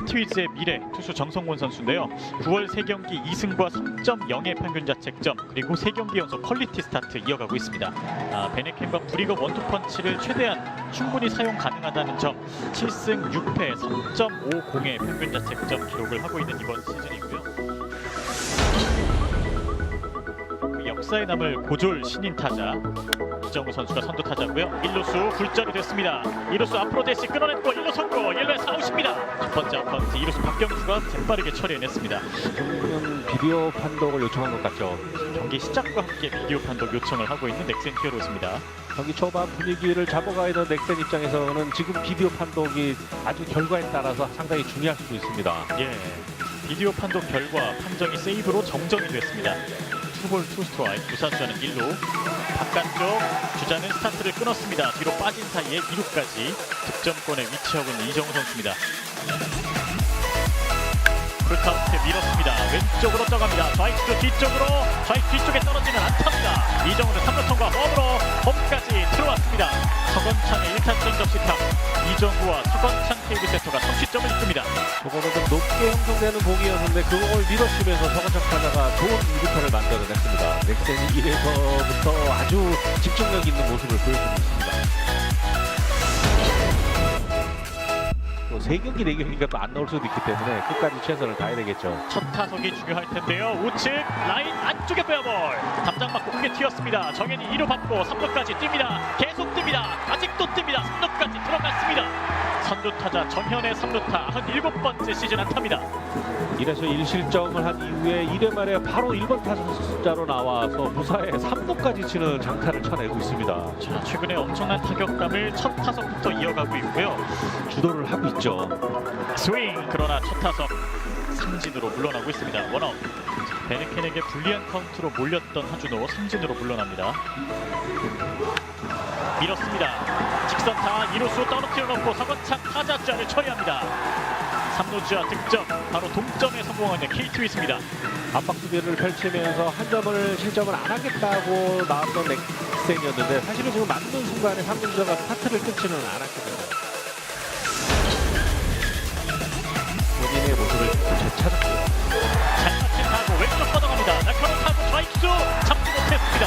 KT위즈의 미래 투수 정성곤 선수인데요. 9월 3경기 2승과 3.0의 평균 자책점 그리고 3경기 연속 퀄리티 스타트 이어가고 있습니다. 아, 베네켄과 브리거 원투펀치를 최대한 충분히 사용 가능하다는 점 7승 6패 3.50의 평균 자책점 기록을 하고 있는 이번 시즌이고요. 그 역사에 남을 고졸 신인 타자 이정우 선수가 선두 타자고요. 1루수 굴절이 됐습니다. 2루수 앞으로 대시 끊어냈고 1루 선고 1루에서 아웃입니다. 첫 번째 아웃카운트 2루수 박경수가 재빠르게 처리해냈습니다. 지금은 비디오 판독을 요청한 것 같죠. 경기 시작과 함께 비디오 판독 요청을 하고 있는 넥센 히어로즈입니다. 경기 초반 분위기를 잡아가야 되는 넥센 입장에서는 지금 비디오 판독이 아주 결과에 따라서 상당히 중요할 수도 있습니다. 예, 비디오 판독 결과 판정이 세이브로 정정이 됐습니다. 투볼 투스트라이크 부사수자는 1루 바깥쪽 주자는 스타트를 끊었습니다. 뒤로 빠진 사이에 2루까지 득점권에 위치하고 있는 이정우 선수입니다. 풀카운트 밀었습니다. 왼쪽으로 떠갑니다. 좌익수 뒤쪽으로 좌익 뒤쪽에 떨어지는 안타입니다. 이정우는 3루 통과 홈으로 홈까지 들어왔습니다. 서건창의 1타 체인지업 시타 이정우와 서건창 테이블 세터가 성취점을 이끕니다. 저거는 좀 높게 형성되는 공이었는데 그걸 밀어치면서 서건창 타자가 좋은 2루타를 만들어냈습니다. 넥센이 1에서부터 아주 집중력 있는 모습을 보여주고 있습니다. 또 3경기, 4경기가 또 안 나올 수도 있기 때문에 끝까지 최선을 다해야 되겠죠. 첫 타석이 중요할 텐데요. 우측 라인 안쪽에 빼어볼 담장 맞고 크게 튀었습니다. 정현이 2루 받고 3루까지 뜁니다. 계속 뜁니다. 아직도 뜁니다. 3루까지 들어갔습니다. 선두 타자 전현의 3루타 97번째 시즌 안타입니다. 1에서 1실점을 한 이후에 1회 말에 바로 1번 타자로 나와서 무사히 3루까지 치는 장타를 쳐내고 있습니다. 자, 최근에 엄청난 타격감을 첫 타석부터 이어가고 있고요. 주도를 하고 있죠. 스윙 그러나 첫 타석 삼진으로 물러나고 있습니다. 원아웃. 베네켄에게 불리한 카운트로 몰렸던 하준호 삼진으로 물러납니다. 밀었습니다. 직선타 2루수 떨어뜨려 놓고 서건창 타자자를 처리합니다. 3루주자 득점 바로 동점에 성공하는 KT위즈입니다. 압박 수비를 펼치면서 한 점을 실점을 안 하겠다고 나왔던 넥센이었는데 사실은 지금 맞는 순간에 3루자가 스타트를 끊지는 않았거든요. 모습을 되찾았고요. 잘 맞힌 타구 왼쪽 뻗어갑니다. 날카로운 타구 좌익수 잡지 못했습니다.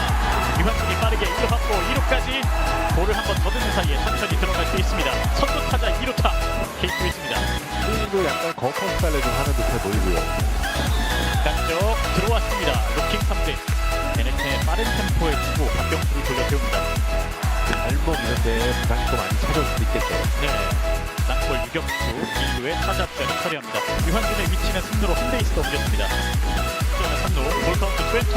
유한준이 빠르게 1루 받고 2루까지 볼을 한 번 더듬는 사이에 천천히 들어갈 수 있습니다. 선두 타자 2루타 KT위즈입니다. 스윙도 약간 거커 스타일을 좀 하는 듯해 보이고요. 왼쪽 들어왔습니다. 루킹 3진 베네켄의 빠른 템포의 투구 박경수를 돌려 세웁니다. 발목 이런데 부상이 또 많이 찾아올 수도 있겠죠. 네. 유격수 1루에 타자 주자를 처리합니다. 유한준의 위치는 3루로 한 베이스 더 옮겼습니다. 주자는 3루 볼카운트 22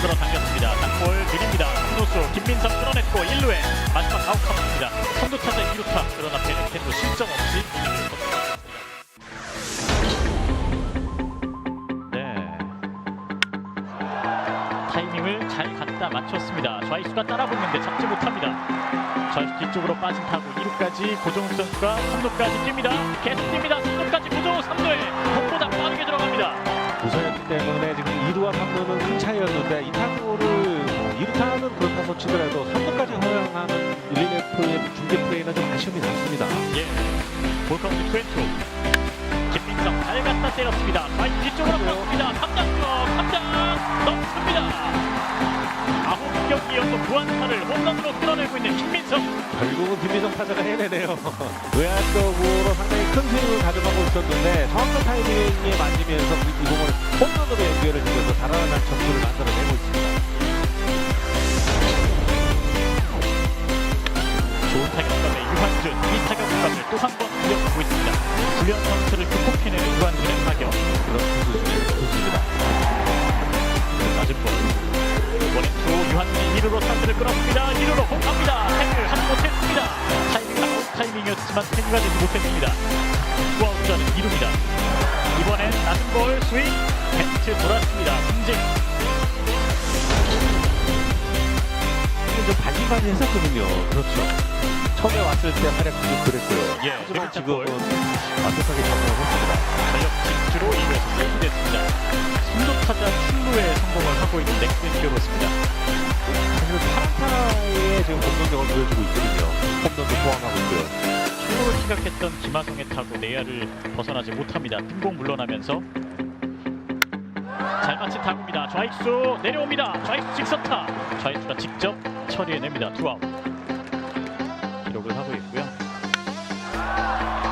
끌어당겼습니다. 땅볼 느립니다. 3루수 김민성 끌어냈고 1루에 마지막 아웃 카운트입니다. 선두 타자 2루타 그러나 베네켄도 실점 없이 이닝을 갖다 맞췄습니다. 좌익수가 따라붙는데 잡지 못합니다. 좌익수 뒤쪽으로 빠진 타구 2루까지 고정욱 선수가 3루까지 뜁니다. 계속 뜁니다. 3루까지 고정욱 3루에 공보다 빠르게 들어갑니다. 우선이었기 때문에 지금 2루와 3루는 큰 차이였는데 이 타구를 뭐 2루타는 그렇다고 치더라도 3루까지 허용하는 1, 2루의 중계 플레이는 좀 아쉬움이 남습니다. 예. 볼카운트 22. 김민성 잘 갖다 때렸습니다. 좌익 뒤 타자가 해내네요. 외야적으로 상당히 큰 스윙을 가져가고 있었는데 정확한 타이밍에 맞으면서 이 공을 홈런으로 연결을 지어서 달아난 점수를 만들어내고 있습니다. 좋은 타격감의 유한준 이 타격감을 또 한 번 이어가고 있습니다. 불련 선수를 극복해내는 유한준의 타격 그런 선수 중에 좋습니다. 낮은 볼 원앤투 유한준이 1루로 타수를 끌었습니다. 1루로 아웃 타이밍이었지만 탱을 가지 못했습니다. 투아웃자는 2루입니다. 이번엔 낮은 볼 스윙 벤트 돌았습니다. 승진 좀 발리반이 했었거든요. 그렇죠. 처음에 왔을 때 활약도 좀 그랬고요. 예, 하지만 지금은 볼. 완벽하게 적응을 했습니다. 전력 질주로 2루에서 세이브됐습니다. 선두 타자 출루에 성공을 하고 있는 넥센 히어로스입니다. 사실은 파란타의 지금 공격력을 보여주고 있거든요. 생각했던 김하성의 타구 내야를 벗어나지 못합니다. 등공 물러나면서 잘 맞힌 타구입니다. 좌익수 내려옵니다. 좌익수 직선타. 좌익수가 직접 처리해냅니다. 투아웃. 기록을 하고 있고요.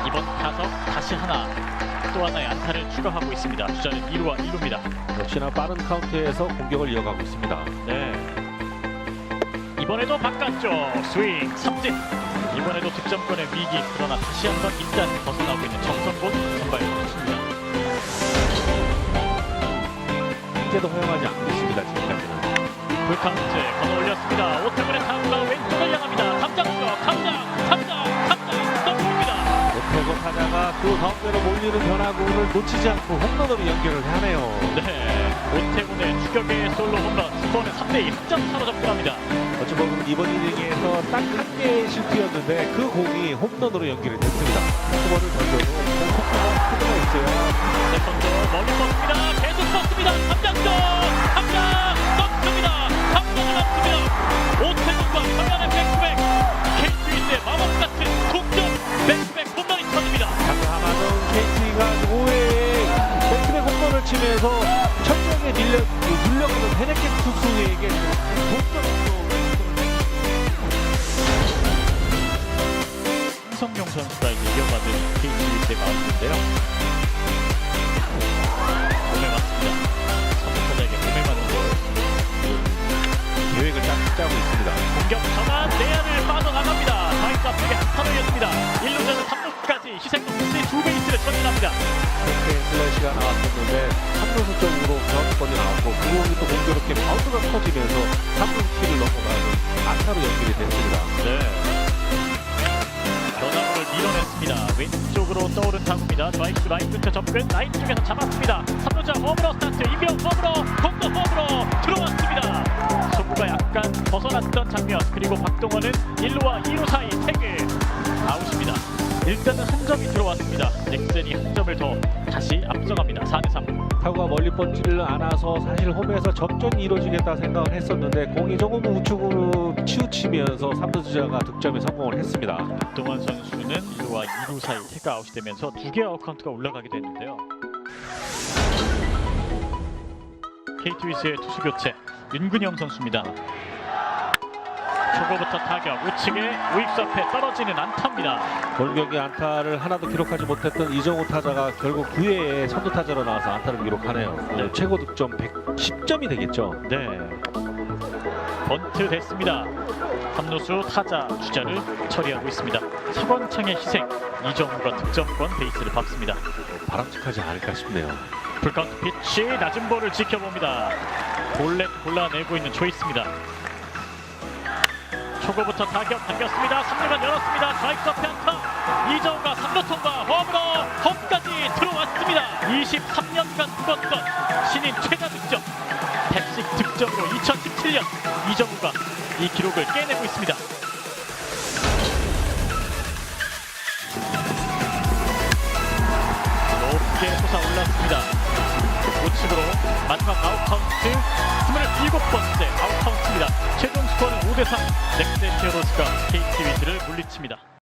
이번 타석 다시 하나 또 하나의 안타를 추가하고 있습니다. 주자는 2루와 1루입니다. 역시나 빠른 카운트에서 공격을 이어가고 있습니다. 네. 이번에도 바깥쪽 스윙 삼진. 이번에도 득점권의 위기 그러나 다시 한번 일단 벗어나고 있는 정성곤 선발 선수입니다. 이제도 허용하지 않고 있습니다. 지금까지는. 불카운트 건너 올렸습니다. 오태곤의 타구가 왼쪽을 향합니다. 담장쪽 담장 담장 담장 타자가 그 가운데로 몰리는 변화구를 놓치지 않고 홈런으로 연결을 하네요. 네. 오태곤의 추격의 솔로 홈런 스코어는 3대1 득점 차로 접근합니다. 어찌 보면 이번 이닝에서 딱 한 개의 실수였는데 그 공이 홈런으로 연결이 됐습니다. 투번을 던져도 치면서 철저하게 밀려, 눌려가는 헤네켄 투수에게 동점으로 성용 선수가 이제 이어받은 KT의 마운드인데요. 몸에 맞습니다. 선수타자에게 몸에 맞는 볼. 계획을 딱 짜고 있습니다. 공격 전환 내야를 빠져나갑니다. 좌익수 앞쪽에 한타로였습니다. 1루자는 3루까지 희생 선수의 두 베이스를 전진합니다. 슬래시가 나왔었는데 3루수 쪽으로 변권이 나왔고 그 공이 또 공교롭게 바운드가 터지면서 3루수 키를 넘어가는 안타로 연결이 됐습니다. 네. 변화구를 밀어냈습니다. 왼쪽으로 떠오른 타구입니다. 좌익수 라인 근처 접근 라인 쪽에서 잡았습니다. 3루자 홈으로 스타트 이병 홈으로 공도 홈으로 들어왔습니다. 소구가 약간 벗어났던 장면 그리고 박동원은 1루와 2루 사이 태그 아웃입니다. 일단은 한 점이 들어왔습니다. 넥센이 한 점을 더 다시 앞서갑니다. 4대3 타구가 멀리 뻗지를 않아서 사실 홈에서 접전이 이루어지겠다 생각을 했었는데 공이 조금 우측으로 치우치면서 3루 주자가 득점에 성공을 했습니다. 박동원 선수는 1루와 2루 사이 태그 아웃이 되면서 두 개의 아웃 카운트가 올라가게 됐는데요. KT 위스의 투수 교체 윤근영 선수입니다. 초고부터 타격 우측에 우익수 앞에 떨어지는 안타입니다. 경기 안타를 하나도 기록하지 못했던 이정우 타자가 결국 9회에 선두 타자로 나와서 안타를 기록하네요. 네. 최고 득점 110점이 되겠죠. 네. 번트 됐습니다. 함노수 타자 주자를 처리하고 있습니다. 서건창의 희생 이정우가 득점권 베이스를 밟습니다. 바람직하지 않을까 싶네요. 풀카운트 피치 낮은 볼을 지켜봅니다. 볼넷 골라내고 있는 초이스입니다. 초고부터 타격 당겼습니다. 3루간 열었습니다. 좌익수 앞에 안타. 이정우가 3루 통과 홈으로 홈까지 들어왔습니다. 23년간 묵었던 신인 최다 득점. 100씩 득점으로 2017년 이정우가 이 기록을 깨내고 있습니다. 마지막 아웃 카운트 27번째 아웃 카운트입니다. 최종 스코어는 5대3 넥센 히어로즈가 KT 위즈를 물리칩니다.